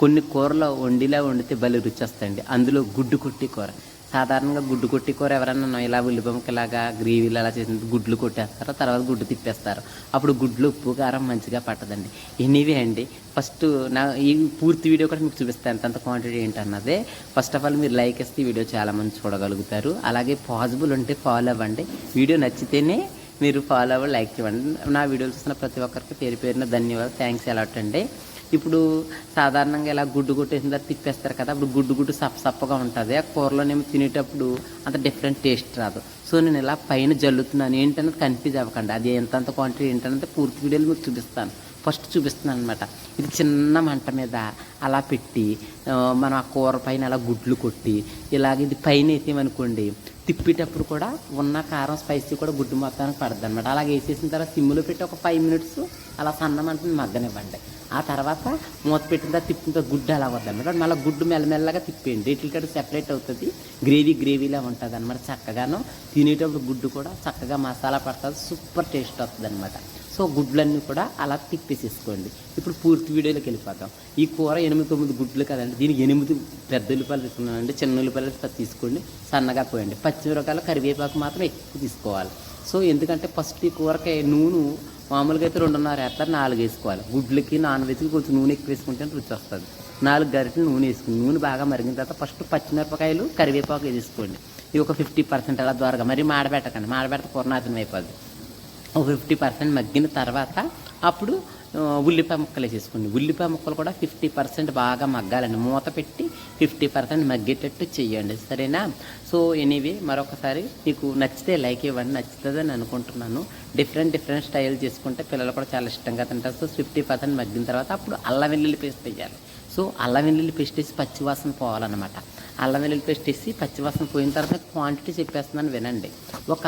కొన్ని కూరలో వండిలా వండితే భలే రుచి వస్తాయండి అందులో గుడ్డు కొట్టి కూర. సాధారణంగా గుడ్డు కొట్టి కూర ఎవరన్నా ఇలా ఉల్లిపంకలాగా గ్రేవీలు అలా చేసిన గుడ్లు కొట్టేస్తారు తర్వాత గుడ్డు తిప్పేస్తారు. అప్పుడు గుడ్లు ఉప్పు కారం మంచిగా పట్టదండి. ఎనీవే అండి ఫస్ట్ నా ఈ పూర్తి వీడియో కూడా మీకు చూపిస్తాను ఎంతంత క్వాంటిటీ ఏంటన్నదే. ఫస్ట్ ఆఫ్ ఆల్ మీరు లైక్ ఇస్తే వీడియో చాలామంది చూడగలుగుతారు. అలాగే పాసిబుల్ ఉంటే ఫాలో అవ్వండి. వీడియో నచ్చితేనే మీరు ఫాలో అవ్వ లైక్ ఇవ్వండి. నా వీడియోలు చూసిన ప్రతి ఒక్కరికి పేరు పేరున ధన్యవాదాలు. థ్యాంక్స్ ఎలా అండి. ఇప్పుడు సాధారణంగా ఇలా గుడ్డు కొట్టేసిన తర్వాత తిప్పేస్తారు కదా అప్పుడు గుడ్డు గుడ్డు సప్ప సప్పగా ఉంటుంది. ఆ కూరలోనేమో తినేటప్పుడు అంత డిఫరెంట్ టేస్ట్ రాదు. సో నేను ఇలా పైన జల్లుతున్నాను. ఏంటన్నది కన్ఫ్యూజ్ అవ్వకండి. అది ఎంతంత క్వాంటిటీ ఏంటన్నది పూర్తి వీడియోలు మీకు చూపిస్తాను. ఫస్ట్ చూపిస్తున్నాను అనమాట ఇది చిన్న మంట మీద అలా పెట్టి మనం ఆ కూర పైన అలా గుడ్లు కొట్టి ఇలాగ ఇది పైన వేసామనుకోండి తిప్పేటప్పుడు కూడా ఉన్న కారం స్పైసీ కూడా గుడ్డు మొత్తానికి పడుతుంది అనమాట అలాగే వేసేసిన తర్వాత సిమ్లో పెట్టి ఒక ఫైవ్ మినిట్స్ అలా సన్న మగ్గనివ్వండి. ఆ తర్వాత మూత పెట్టిన తర్వాత తిప్పిన తర్వాత గుడ్డు అలా వద్దు అనమాట మళ్ళీ గుడ్డు మెల్లమెల్లగా తిప్పేయండి. వీటికి సెపరేట్ అవుతుంది. గ్రేవీ గ్రేవీలా ఉంటుంది అనమాట చక్కగాను. తినేటప్పుడు గుడ్డు కూడా చక్కగా మసాలా పడుతుంది. సూపర్ టేస్ట్ వస్తుంది అనమాట సో గుడ్లన్నీ కూడా అలా తిప్పేసేసుకోండి. ఇప్పుడు పూర్తి వీడియోలోకి వెళ్ళిపోతాం. ఈ కూర ఎనిమిది తొమ్మిది గుడ్లు కదండి దీనికి ఎనిమిది పెద్ద ఉల్లిపాయలు తీసుకున్నానండి చిన్న ఉల్లిపాయలు తీసుకోండి సన్నగా పోయండి. పచ్చిమిరకాయలు కరివేపాకు మాత్రం ఎక్కువ తీసుకోవాలి. సో ఎందుకంటే ఫస్ట్ ఈ కూరకి నూనె మామూలుగా అయితే రెండున్నర వేస్తారు నాలుగు వేసుకోవాలి. గుడ్లకి నాన్ వెజ్కి కొంచెం నూనె ఎక్కువ వేసుకుంటే రుచి వస్తుంది. నాలుగు గరిటలు నూనె వేసుకుని నూనె బాగా మరిగిన తర్వాత ఫస్ట్ పచ్చిమిరపకాయలు కరివేపాకు వేసుకోండి. ఇది ఒక ఫిఫ్టీ పర్సెంట్ అలా ద్వారగా. మరి మాడబెట్టకండి మాడబెడితే కూర నాశనం అయిపోద్ది. ఒక ఫిఫ్టీ పర్సెంట్ మగ్గిన తర్వాత అప్పుడు ఉల్లిపాయ ముక్కలు వేసేసుకోండి ఉల్లిపాయ ముక్కలు కూడా ఫిఫ్టీ పర్సెంట్ బాగా మగ్గాలండి. మూత పెట్టి ఫిఫ్టీ పర్సెంట్ మగ్గేటట్టు చేయండి సరేనా? సో ఎనీవే మరొకసారి మీకు నచ్చితే లైక్ ఇవ్వండి. నచ్చుతుందని అనుకుంటున్నాను. డిఫరెంట్ డిఫరెంట్ స్టైల్ చేసుకుంటే పిల్లలు కూడా చాలా ఇష్టంగా తింటారు. సో ఫిఫ్టీ పర్సెంట్ మగ్గిన తర్వాత అప్పుడు అల్లం వెల్లుల్లి పేస్ట్ వేయాలి. సో అల్లం వెల్లుల్లి పేస్ట్ వేసి పచ్చివాసన పోవాలన్నమాట. అల్లం వెల్లుల్లి పేస్ట్ వేసి పచ్చివాసన పోయిన తర్వాత క్వాంటిటీ చెప్పేస్తున్నాను వినండి. ఒక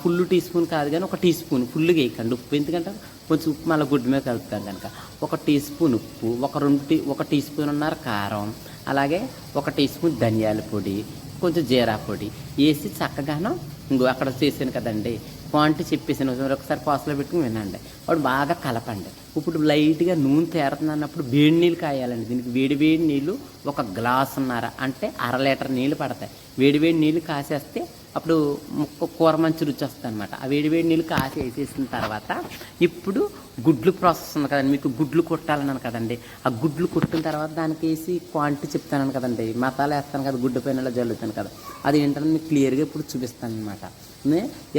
ఫుల్ టీ స్పూన్ కాదు కానీ ఒక టీ స్పూన్ ఫుల్గా వేయకండి. ఉప్పు ఎందుకంటే కొంచెం ఉప్పు మళ్ళీ గుడ్డు మీద కలుపుతాం కనుక. ఒక టీ స్పూన్ ఉప్పు ఒక రెండు టీ ఒక టీ స్పూన్ ఉన్నర కారం అలాగే ఒక టీ స్పూన్ ధనియాల పొడి కొంచెం జీరా పొడి వేసి చక్కగాను ఇంకో అక్కడ చేసాను కదండి. క్వాంటిటీ చెప్పేసాను ఒకసారి పాసలో పెట్టుకుని వినండి. వాడు బాగా కలపండి. ఇప్పుడు లైట్గా నూనె తేరుతుంది అన్నప్పుడు వేడి నీళ్ళు కాయాలండి. దీనికి వేడి వేడి నీళ్ళు ఒక గ్లాసున్నర అంటే అర లీటర్ నీళ్ళు పడతాయి. వేడి వేడి నీళ్ళు కాసేస్తే అప్పుడు ముక్క కూర మంచి రుచి వస్తుంది అనమాట ఆ వేడి వేడి నీళ్ళు కాసి వేసేసిన తర్వాత ఇప్పుడు గుడ్లు ప్రాసెస్ ఉంది కదండి. మీకు గుడ్లు కొట్టాలన్నాను కదండి. ఆ గుడ్లు కొట్టిన తర్వాత దానికి వేసి క్వాంటిటీ చెప్తాను కదండి. మసాలా వేస్తాను కదా గుడ్డు పైన ఇలా జల్లుతాను కదా. అది ఏంటంటే మీకు క్లియర్గా ఇప్పుడు చూపిస్తాను అనమాట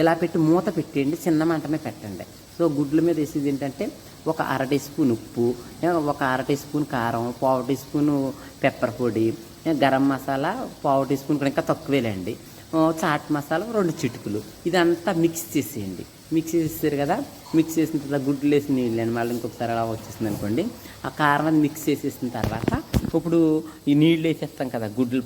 ఇలా పెట్టి మూత పెట్టేయండి చిన్న మంటమే పెట్టండి. సో గుడ్ల మీద వేసేది ఏంటంటే ఒక అర టీ స్పూన్ ఉప్పు ఒక అర టీ స్పూన్ కారం పావు టీ స్పూన్ పెప్పర్ పొడి గరం మసాలా పావు టీ స్పూన్ కూడా ఇంకా తక్కువేలేండి. చాట్ మసాలా రెండు చిటుకులు. ఇదంతా మిక్స్ చేసేయండి. మిక్స్ చేసేసారు కదా? మిక్స్ చేసిన తర్వాత గుడ్లు వేసి నీళ్ళు అని మళ్ళీ ఇంకొకసారి అలా వచ్చేసింది అనుకోండి. ఆ కారం అది మిక్స్ చేసేసిన తర్వాత ఇప్పుడు ఈ నీళ్ళు వేసేస్తాం కదా గుడ్లు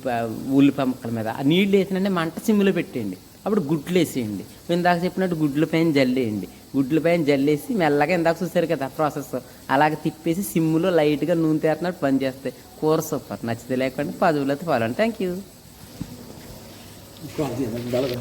ఉల్లిపాయ ముక్కల మీద. ఆ నీళ్ళు వేసినంటే మంట సిమ్లో పెట్టేయండి. అప్పుడు గుడ్లు వేసేయండి. ఇందాక చెప్పినట్టు గుడ్ల పైన జల్లేయండి గుడ్ల పైన జల్లేసి మెల్లగా ఇందాక చూసారు కదా ప్రాసెస్. అలాగే తిప్పేసి సిమ్లో లైట్గా నూనె తేరినట్టు పని చేస్తాయి. కూర సూపర్. నచ్చితే లేకుండా పదువులతో ఫాలో థ్యాంక్ యూ 挂了，这也能聊。